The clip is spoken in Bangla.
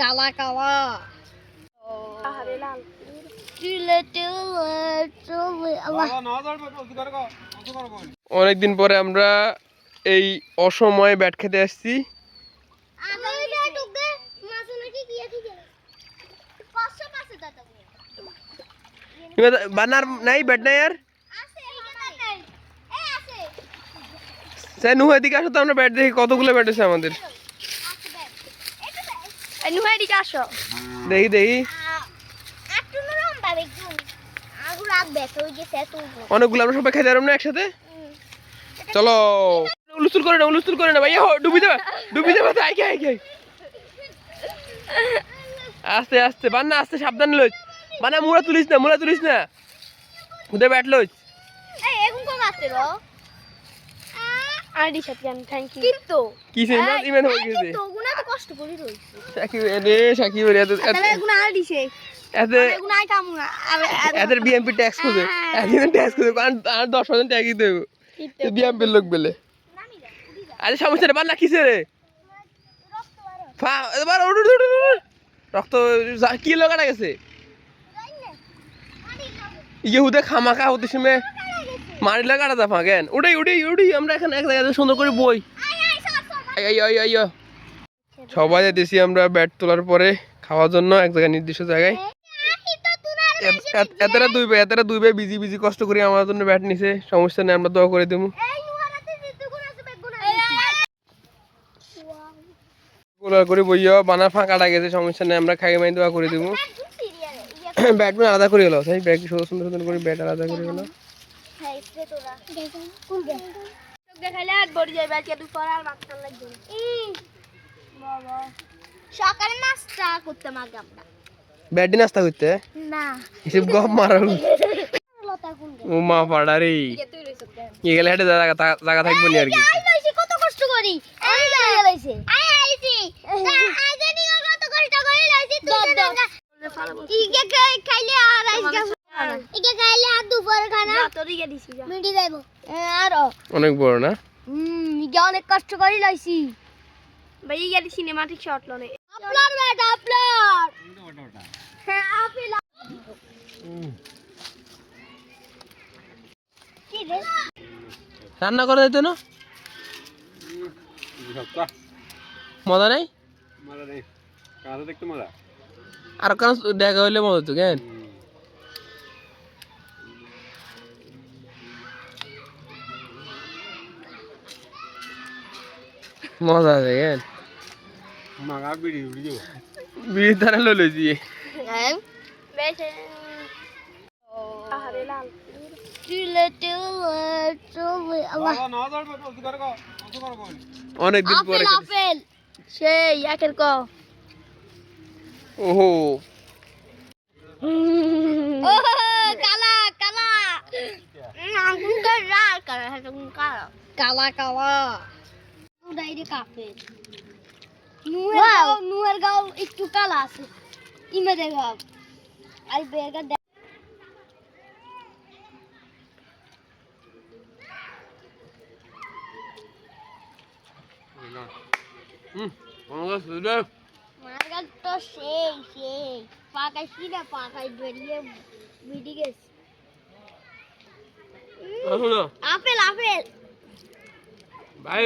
কালা কালা অনেকদিন পরে আমরা এই অসময়ে ব্যাট খেতে আসছি। বানার নাই ব্যাট নাই আর? স্যার নুহা এদিকে আসো তো আমরা ব্যাট দেখি কতগুলো ব্যাট আছে আমাদের? নুহাই দিকে আসো দেখি দেখি অনেকগুলো আমরা সবাই পারব না একসাথে? চলো। উলুস্তুল করে না উলুস্তুল করে না ভাইয়া হো, ডুবি দেবা ডুবি দেবা তাই কে কে আস্তে আস্তে বান্না আস্তে সাবধান লইস। বানা মুড়া তুলিস না মুড়া তুলিস না। উদে ব্যাট লইস। এই এখন কোন আসছে রো। আইডি সাথে আমি থ্যাংক ইউ কিন্তু কি সে ইমান ইমান হয়ে গেছে। কষ্ট করি রইছে সাকিব রে সাকিব রে এত না। এত বিএমপি ট্যাক্স করে একদিন ট্যাক্স করে আর আর দশ হাজার ট্যাক্স দেব বিএমপির লোক বেলে আরে সমস্যা রে বান্না কিসে রে? ফা এবার উঠ উঠ উঠ, উঠ, উঠ। রক্ত কি লাগাটা গেছে? ইয়ে হুদে খামাখা হতে সময় মারি লাগাটা দা ফাঁকেন উড়াই উড়াই উড়ি আমরা এখানে এক জায়গায় সুন্দর করে বই। আই আই আই আই আই। সবাই যেতেছি আমরা ব্যাট তোলার পরে খাওয়ার জন্য এক জায়গায় নির্দিষ্ট জায়গায়। এত- এত- এতটা দুই ভাই এতটা দুই ভাই বিজি বিজি কষ্ট করে আমার জন্য ব্যাট নিছে সমস্যা নেই আমরা দোয়া করে দেবো। গোলার করে বইয়া বানা ফাঁকাটা গেছে সমস্যা নেই আমরা খাই মাই দোয়া করে দেবো। ব্যাটম্যান আলাদা করে গেলো তাই ব্যাগ সুন্দর সুন্দর সুন্দর করে ব্যাট আলাদা করে গেলো দেখাইলে আর বড়ি যাবে আজকে দুপুর আর লাগবে সকালে নাস্তা করতাম আগে আমরা। দিয়ে নাস্তা করতে? না। হিসেব গপ মারা লতা ও মা পাড়া রে। হেঁটে জায়গা থাকব নি আর কি। কত কষ্ট করি। আই লইছি। আই আইছি। আই জানি কত কষ্ট করি লইছি তুই ইগে খাইলে আর আজকে আর দুপুর খানা তোরিকে দিছি মিটি যাইব। আর অনেক বড় না? অনেক কষ্ট করি লইছি। ভাই দি সিনেমাটিক শট লনে আপলোড বেটা আপলোড। হ্যাঁ আপলোড। কি রে? রান্না করা যেত না? মজা নেই? আর কেন দেখা হইলে মজা তো কেন? মজা আছে কেন বিড়ি তারা লই লইছি হ্যাঁ বেশ আরে লাল চুলে চুলে চুলে আল্লাহ অনেক দিন পরে আপেল আপেল সেই একের ক ওহো ও কালা কালা আগুন কার লাল কালা আগুন কালা কালা উড়াইরে কাপেল নুয়ের গাও একটু কালা আছে। ইমে দেখাও আই বেগা দে। মার্গাল তো সেই সেই। পাকাইছি না পাকাই বেরিয়ে মিডি গেছে। Apple apple. ভাই